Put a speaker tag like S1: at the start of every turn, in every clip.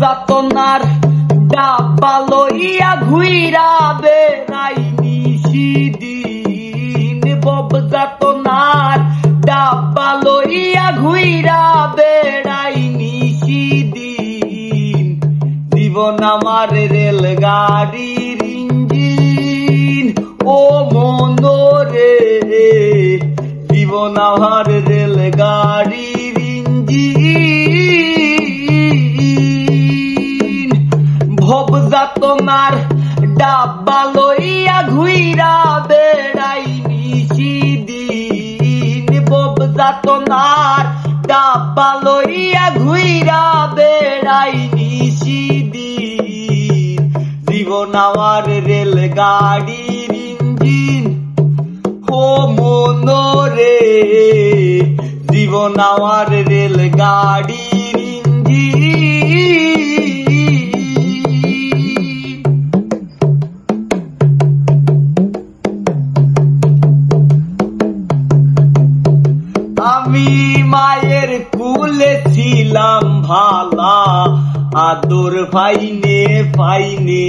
S1: যাতনার ডাব্বা লইয়া ঘুইরা বেড়াই নিশিদিন। বব যাতনার ডাব্বা লইয়া ঘুইরা বেড়াই নিশিদিন। জীবন আমার রেলগাড়ির ইঞ্জিন। ও মনোরে, জীবন আমার রেলগাড়ির যাতনার ডাব্বা লইয়া ঘুইরা বেড়াই নিশিদিন বব যাতনার ডাব্বা লইয়া ঘুইরা বেড়াই নিশিদিন জীবন আমার রেলগাড়ির ইঞ্জিন, ও মনোরে। জীবন আমার রেলগাড়ির ইঞ্জিন ভালা আদর পাইনে পাইনে,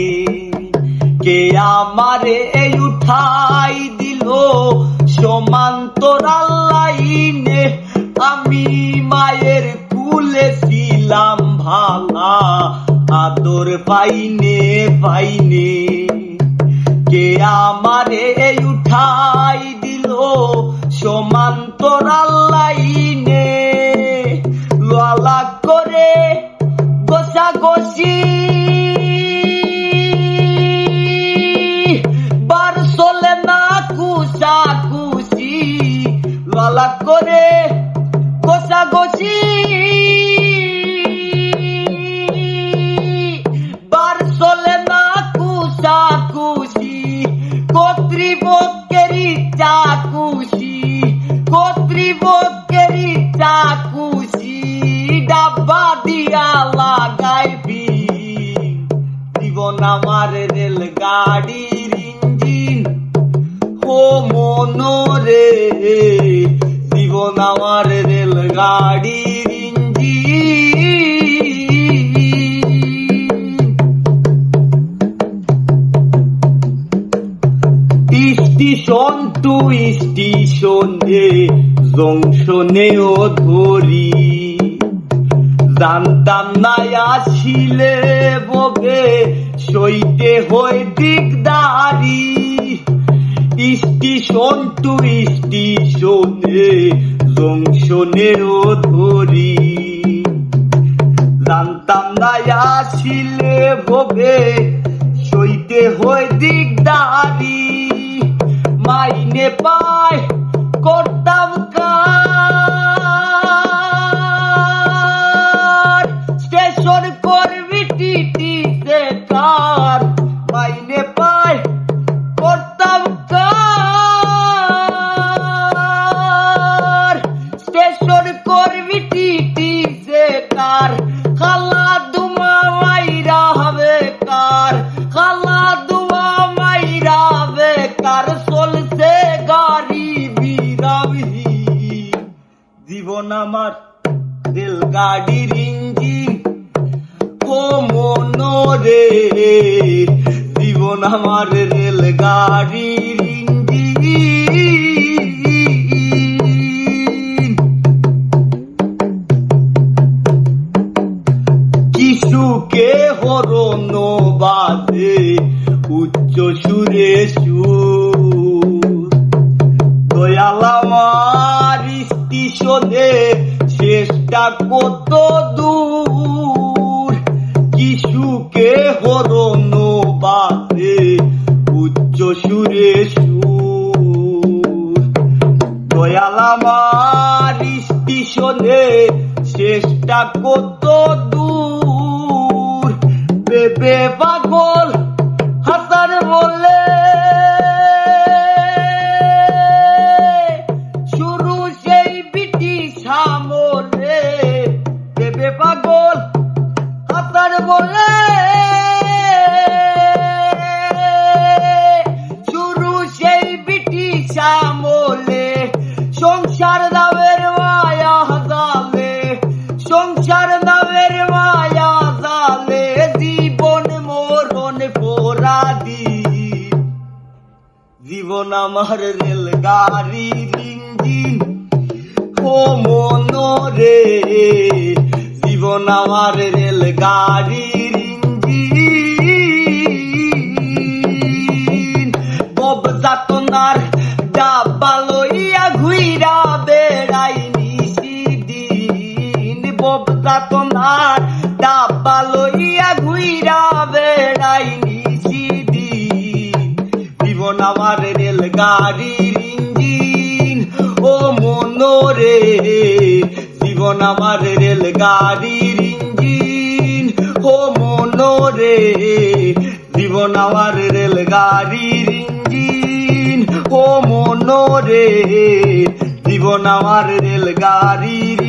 S1: কে আমারে এই উঠাই দিল সমান্তরাল লাইনে আমি মায়ের কুলে ছিলাম ভালা আদর পাইনে পাইনে, কে আমারে এই উঠাই দিল সমান্তরাল লাইনে was. লাগাইবি জীবন আমার রেলগাড়ির ইঞ্জিন ও মনোরে জীবন আমার রেলগাড়ির ইঞ্জিন স্টেশন টু স্টেশনে জংশনেও ধরি। জানতাম না আসিলে ববে সইতে হয়ে দিকদারি। স্টেশন টু স্টেশনে জংশনেও ধরি। জানতাম না আসিলে ভবে সইতে হয়ে দিকদারি। মাইনে পায় কার আমার রেলগাড়ির ইঞ্জিন হরণ বাজে উচ্চ সুরে সুর। দয়াল আমার স্টেশনে শেষটা কত দূর কত দূর বেবে পাগল আমার রেলগাড়ির ইঞ্জিন, ও মনোরে। জীবন আমার রেলগাড়ির ইঞ্জিন। বব যাতনার ডাব্বা লইয়া ঘুইরা বেড়াই নিশিদিন বব যাতনার ডাব্বা লইয়া ঘুইরা রেলগাড়ির ইঞ্জিন, ও মনোরে, জীবন আমার রেল গাড়ির ইঞ্জিন, ও মনোরে, জীবন আমার রেল গাড়ির ইঞ্জিন, ও মনোরে, জীবন আমার রেলগাড়ির